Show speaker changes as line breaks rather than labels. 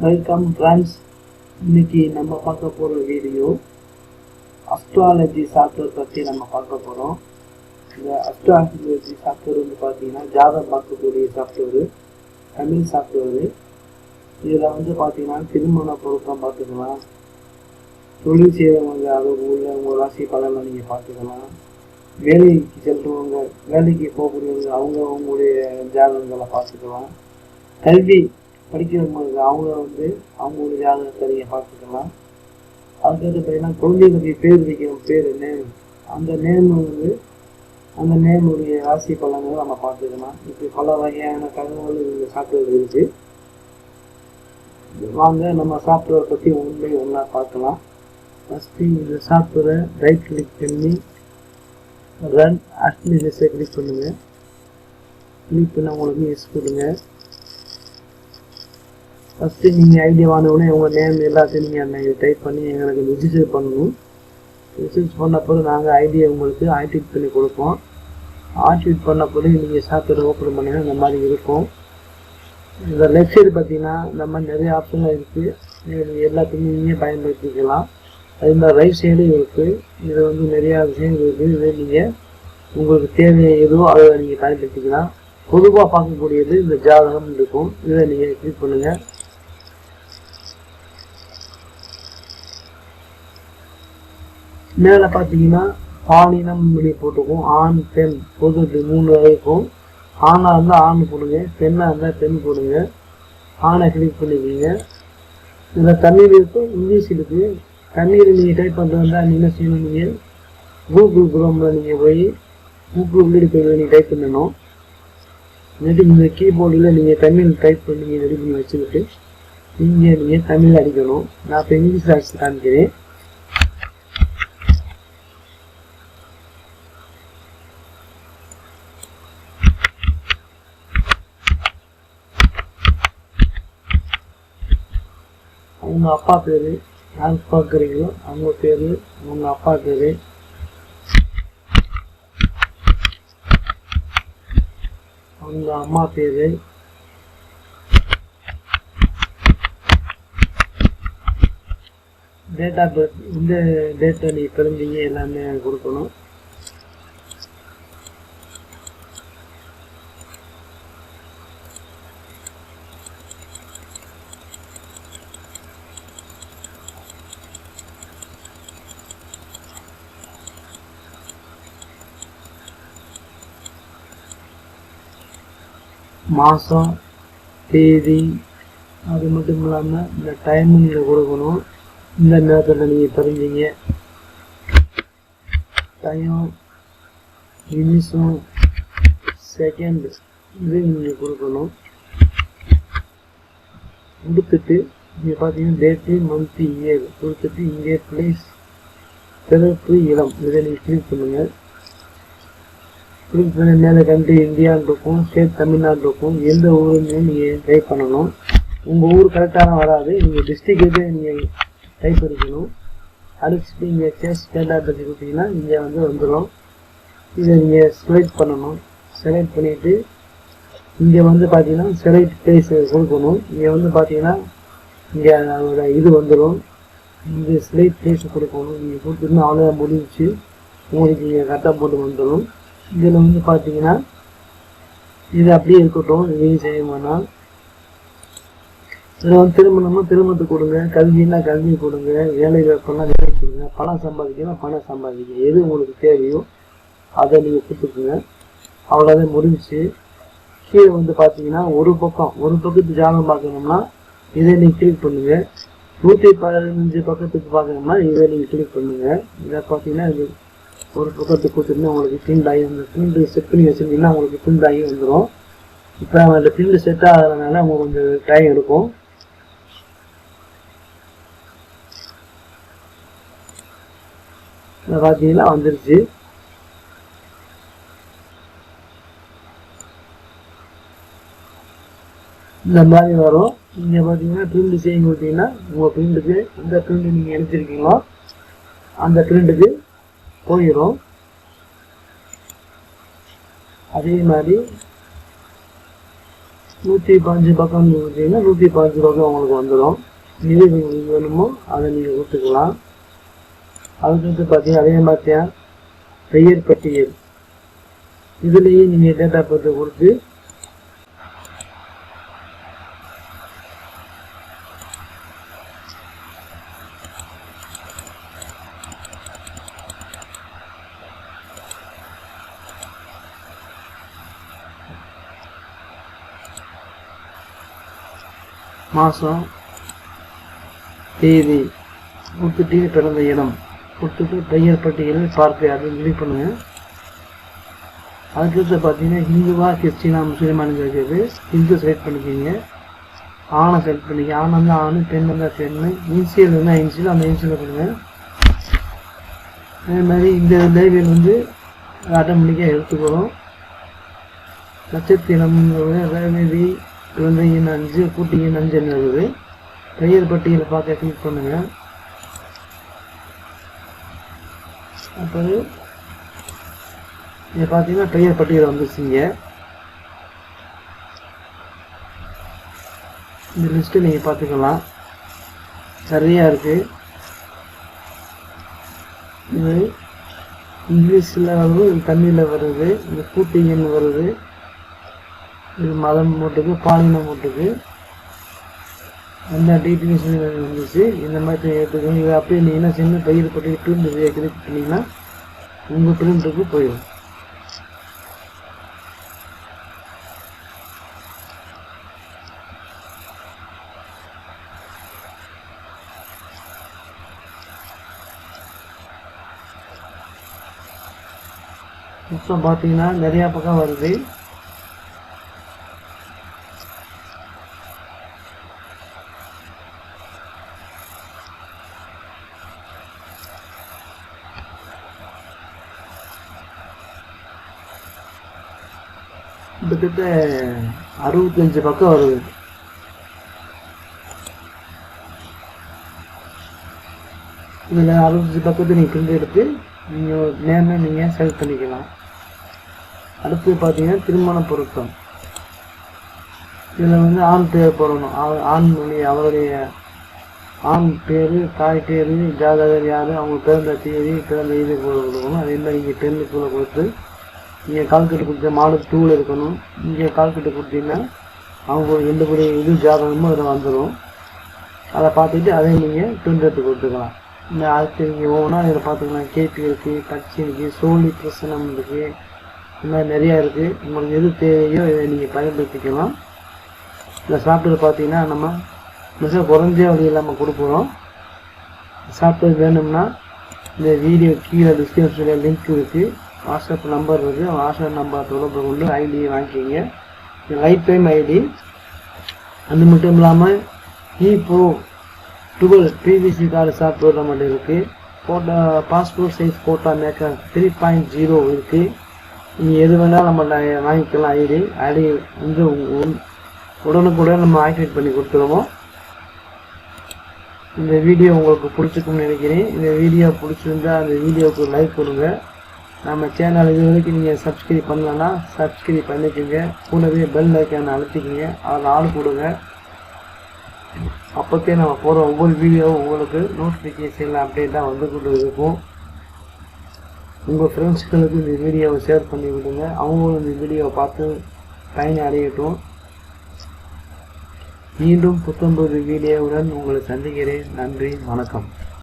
Welcome friends இன்னைக்கு நம்ம பார்க்க போகிற வீடியோ அஸ்ட்ராலஜி சாஃப்ட்வேர் பற்றி நம்ம பார்க்க போகிறோம் இந்த அஸ்ட்ராலஜி சாஃப்ட்வேர் வந்து பார்த்தீங்கன்னா ஜாதகம் பார்க்கக்கூடிய சாஃப்ட்வேரு தமிழ் சாஃப்ட்வேரு இதில் வந்து பார்த்தீங்கன்னா திருமண பொருத்தம் பார்த்துக்கலாம். தொழில் செய்கிறவங்க அளவு உள்ள உங்கள் ராசி பலனை நீங்கள் பார்த்துக்கலாம். வேலைக்கு செல்றவங்க வேலைக்கு போகக்கூடியவங்க அவங்க அவங்களுடைய ஜாதகங்களை பார்த்துக்கலாம். கல்வி படிக்கிறவங்களுக்கு அவங்க வந்து அவங்களுடைய ஜாதகத்தை நீங்கள் பார்த்துக்கலாம். அதுக்கடுத்து பார்த்தீங்கன்னா குழந்தைகளுக்கு பேர் வைக்கிற பேர் நேம் அந்த நேம் வந்து அந்த நேமுடைய ராசி பலன்களை நம்ம பார்த்துக்கலாம். இப்படி பல வகையான தகவல் இந்த சாஃப்ட்வேர் இருக்குது வாங்க நம்ம சாப்பிட்றத பற்றி உண்மை ஒன்றா பார்க்கலாம். ஃபஸ்ட்டு இந்த சாப்பிட்ற ரைட் கிளிக் பண்ணி ரன் அட்மினிஸ்ட்ரை கிளிக் பண்ணுங்கள் கிளிக் பண்ண உங்களுக்கு எஸ் கொடுங்க. ஃபஸ்ட்டு நீங்கள் ஐடியா வாங்கினோடனே உங்கள் நேம் எல்லாத்தையும் நீங்கள் டைப் பண்ணி எங்களுக்கு ரிஜிஸ்டர் பண்ணணும். ரிஜிஸ்டர் பண்ண பிறகு நாங்கள் ஐடியா உங்களுக்கு ஆக்டிவேட் பண்ணி கொடுப்போம். ஆக்டிவேட் பண்ண பிறகு நீங்கள் சாஃப்ட்வேர் ஓப்பன் பண்ணிங்கன்னா இந்த மாதிரி இருக்கும். இந்த லெஃப்ட் சைடு பார்த்தீங்கன்னா இந்த மாதிரி நிறைய ஆப்ஷன்லாம் இருக்குது நீங்கள் எல்லாத்தையுமே நீங்கள் பயன்படுத்திக்கலாம். அது மாதிரி ரைட் சைடும் இருக்குது இது வந்து நிறையா விஷயங்கள் இருக்குது இதை நீங்கள் உங்களுக்கு தேவை எதுவோ அதை நீங்கள் பயன்படுத்திக்கலாம். பொதுவாக பார்க்கக்கூடியது இந்த ஜாதகம் இருக்கும். இதை நீங்கள் கிளிக் பண்ணுங்கள் மேலே பார்த்தீங்கன்னா பாலினம் இப்படி போட்டுக்கும் ஆண் பெண் பொது இப்படி மூணு வரைக்கும் ஆணாக இருந்தால் ஆண் போடுங்க பெண்ணாக இருந்தால் பெண் போடுங்க. ஆணை கிளிக் பண்ணிக்கிங்க. இதில் தமிழ் இருக்கும் இங்கிலீஷ் இருக்குது தமிழ் நீங்கள் டைப் பண்ணுறதா நீங்கள் என்ன செய்யணும் நீங்கள் கூகுள் குரோமில் நீங்கள் போய் கூகுள் உள்ளிடு போய் நீங்கள் டைப் பண்ணணும். இல்லாட்டி இந்த கீபோர்டில் நீங்கள் தமிழ் டைப் பண்ணி ரெடி பண்ணி வச்சுக்கிட்டு இங்கே நீங்கள் தமிழ் அடிக்கணும். நான் இப்போ இங்கிலீஷில் அடிச்சு காமிக்கிறேன். அவங்க அப்பா பேர் யார் பார்க்குறீங்களோ அவங்க பேர் அவங்க அப்பா பேர். அவங்க அம்மா பேர். டேட் ஆஃப் பர்த் இந்த டேட்டை நீங்கள் பிறந்தீங்க எல்லாமே கொடுக்கணும். மாதம் தேதி அது மட்டும் இல்லாமல் இந்த டைமிங் கொடுக்கணும். இந்த நேரத்தில் நீங்கள் பிறந்தீங்க டைம் நிமிஷம் செகண்ட் இது நீங்கள் கொடுக்கணும். கொடுத்துட்டு இங்கே பார்த்தீங்கன்னா டேட்டு மந்த்து இயர் கொடுத்துட்டு இங்கே பிளேஸ் பிறப்பு இளம். இதை நீங்கள் கிளிக் பண்ணுங்கள் மேலே கண்ட்ரி இந்தியான்னு இருக்கும் ஸ்டேட் தமிழ்நாடு இருக்கும் எந்த ஊருன்னு நீங்கள் டைப் பண்ணணும். உங்கள் ஊர் கரெக்டாக வராது. நீங்கள் டிஸ்ட்ரிக்ட் நீங்கள் டைப் பண்ணிக்கணும். அடிச்சுட்டு இங்கே சேஸ் டேட்டா பற்றி கொடுத்தீங்கன்னா இங்கே வந்து வந்துடும் இதை நீங்கள் செலக்ட் பண்ணணும். செலக்ட் பண்ணிவிட்டு இங்கே வந்து பார்த்தீங்கன்னா செலக்ட் பிளேஸ் கொடுக்கணும். இங்கே வந்து பார்த்தீங்கன்னா இங்கே அதோட இது வந்துடும் இங்கே செலக்ட் பிளேஸ் கொடுக்கணும். நீங்கள் கொடுத்துருந்தா அவ்வளோ முடிஞ்சிச்சு. உங்களுக்கு இங்கே கரெக்டாக போட்டு வந்துடும் இதில் வந்து பார்த்தீங்கன்னா இது அப்படியே இருக்கட்டும் இதையும் செய்ய வேணாம் இதில் வந்து திருமணம்னா திருமணத்தை கொடுங்க கல்வின்னா கல்வி கொடுங்க வேலை வாய்ப்புனா வேலை கொடுங்க பணம் சம்பாதிக்கணும் பணம் சம்பாதிக்க எது உங்களுக்கு தேவையோ அதை நீங்கள் கொடுத்துக்குங்க. அவ்வளோதான் முடிஞ்சு கீழே வந்து பார்த்தீங்கன்னா ஒரு பக்கம் ஒரு பக்கத்து ஜாதகம் பார்க்கணும்னா இதை நீங்கள் கிளிக் பண்ணுங்கள் நூற்றி பதினஞ்சு பக்கத்துக்கு பார்க்கணும்னா இதை நீங்கள் கிளிக் பண்ணுங்கள் இதை பார்த்தீங்கன்னா இது ஒரு பக்கத்துக்கு கொடுத்துருந்தா உங்களுக்கு ஃபீல்ட் ஆகி அந்த ஃபீல்டு செட் பண்ணி வச்சுருந்தீங்கன்னா உங்களுக்கு பிரிண்ட் ஆகி வந்துடும் இப்போ அந்த ஃபீல்டு செட் ஆகிறதுனால உங்களுக்கு கொஞ்சம் டைம் எடுக்கும். இதை பார்த்தீங்கன்னா வந்துருச்சு. இந்த மாதிரி வரும். நீங்கள் பார்த்தீங்கன்னா ப்ரிண்ட் செய்ய கொடுத்தீங்கன்னா உங்கள் ப்ரிண்ட்டுக்கு எந்த ப்ரிண்ட் நீங்கள் எடுத்துருக்கீங்களோ அந்த ப்ரிண்ட்டுக்கு போயிடும் அதே மாதிரி நூற்றி பாஞ்சு பக்கம் கொடுத்தீங்கன்னா நூற்றி பாஞ்சு பக்கம் உங்களுக்கு வந்துடும் இது உங்களுக்கு வேணுமோ அதை நீங்கள் கொடுத்துக்கலாம். அதுக்கு பார்த்தீங்கன்னா அதே மாதிரியா பெயர் பட்டியல். இதுலேயே நீங்கள் டேட்டா பற்றி கொடுத்து மாதம் தேதி கொடுத்துட்டு பிறந்த இடம் கொடுத்துட்டு பெயர் பட்டியலில் பார்க்க அது கிளிக் பண்ணுவேன் அதுக்கடுத்து பார்த்தீங்கன்னா ஹிந்துவா கிறிஸ்டினா முஸ்லீமானு கேட்குது ஹிந்து செலக்ட் பண்ணிக்கிங்க. ஆணை செலக்ட் பண்ணிக்க ஆண் இருந்தால் ஆண் பெண் இருந்தால் பெண்ணு இன்சியல் இருந்தால் இன்சியல் அந்த இன்சியல் பண்ணுவேன் அதே மாதிரி இந்த லேவியல் வந்து ஆட்டோமேட்டிக்காக எடுத்துக்கிறோம் நட்சத்திரம் ரேவதி குழந்தை எண் அஞ்சு கூட்டி எண் அஞ்சுன்னு இருக்குது பெயர் பட்டியலை பார்க்க கிளிக் பண்ணுங்க. அப்போ இங்கே பார்த்தீங்கன்னா பெயர் பட்டியல் வந்துருச்சுங்க இந்த லிஸ்ட்டு நீங்கள் பார்த்துக்கலாம். சரியாக இருக்குது இது இங்கிலீஷில் வருது தமிழில் வருது இந்த கூட்டிங்கன்னு வருது. இது மதம் மூட்டுக்கு பாலினம் மூட்டுக்கு. அந்த டீட்டெயில்ஸ் இருந்துச்சு? இந்த மாதிரி எடுத்துக்கணும் இது அப்படியே நீங்கள் என்ன பயிர் பட்டி பிரிண்ட் கிளிக் பண்ணிங்கன்னா உங்கள் பிரிண்ட்டுக்கு போயிடும். மொத்தம் பார்த்தீங்கன்னா நிறையா பக்கம் வருது. கிட்டத்தட்ட அறுபத்தஞ்சு பக்கம் வருது. இதில் அறுபத்தஞ்சு பக்கத்தை நீங்கள் பிரிண்ட் எடுத்து நீங்கள் நேரில் நீங்கள் செலக்ட் பண்ணிக்கலாம். அடுத்து பார்த்தீங்கன்னா திருமண பொருத்தம். இதில் வந்து ஆண் பேர் போடணும். ஆ- ஆண் மொழி அவருடைய ஆண் பேர் தாய் பேர் ஜாதகர் யார் அவங்க பிறந்த தேதி பிறந்த இது கொடுக்கணும் அதே மாதிரி நீங்கள் பெண்ணுக்குள்ளே கொடுத்து இங்கே கால்கட்டு கொடுத்த மாடல் டூவில் இருக்கணும். இங்கே கால்கட்டு கொடுத்தீங்கன்னா அவங்க எந்த ரெண்டு இது ஜாதகமும் அதில் வந்துடும் அதை பார்த்துட்டு அதை நீங்கள் பிரிண்ட் கொடுத்துக்கலாம். இந்த அடுத்து நீங்கள் ஒவ்வொன்றா இதில் பார்த்துக்கலாம். கேபி இருக்குது கட்சி இருக்குது சோழி பிரசனம் இருக்குது இந்த மாதிரி நிறையா இருக்குது உங்களுக்கு எது தேவையோ இதை நீங்கள் பயன்படுத்திக்கலாம். இந்த சாப்பிட்டு பார்த்தீங்கன்னா நம்ம மிக குறைஞ்ச வழியில் நம்ம கொடுக்குறோம். சாஃப்ட்வேர் வேணும்னா இந்த வீடியோ கீழே டிஸ்கிரிப்ஷனில் லிங்க் இருக்குது வாட்ஸ்அப் நம்பர் இருக்குது வாட்ஸ்அப் நம்பர் தொடர்பு கொண்டு ஐடியை வாங்கிக்கிங்க. லைஃப் டைம் ஐடி அது மட்டும் இல்லாமல் இப்போ டுவெல் பிவிசி கார்டு சாஃப்ட்வேர் நம்மகிட்ட இருக்குது photo passport size photo maker three point zero இருக்குது நீங்கள் எது வேணாலும் நம்ம வாங்கிக்கலாம் ஐடி ஐடி வந்து உடனுக்குடன் நம்ம ஆக்டிவேட் பண்ணி கொடுத்துருவோம். இந்த வீடியோ உங்களுக்கு பிடிச்சிருக்கும்னு நினைக்கிறேன். இந்த வீடியோ பிடிச்சிருந்தா அந்த வீடியோவுக்கு லைக் கொடுங்க. நம்ம சேனல் இது வரைக்கும் நீங்கள் சப்ஸ்கிரைப் பண்ணலன்னா சப்ஸ்கிரைப் பண்ணிக்கோங்க. கூடவே பெல் ஐக்கான அழுத்திக்கிங்க. அதில் ஆள் கொடுங்க அப்போத்தே நம்ம போகிற ஒவ்வொரு வீடியோவும் உங்களுக்கு நோட்டிஃபிகேஷனில் அப்டேட்டாக வந்து கொண்டு இருக்கும். உங்கள் ஃப்ரெண்ட்ஸ்களுக்கு இந்த வீடியோவை ஷேர் பண்ணி விடுங்க. அவங்களும் இந்த வீடியோவை பார்த்து பயன் அடையட்டும் மீண்டும் புத்தம்பது வீடியோவுடன் உங்களை சந்திக்கிறேன். நன்றி வணக்கம்.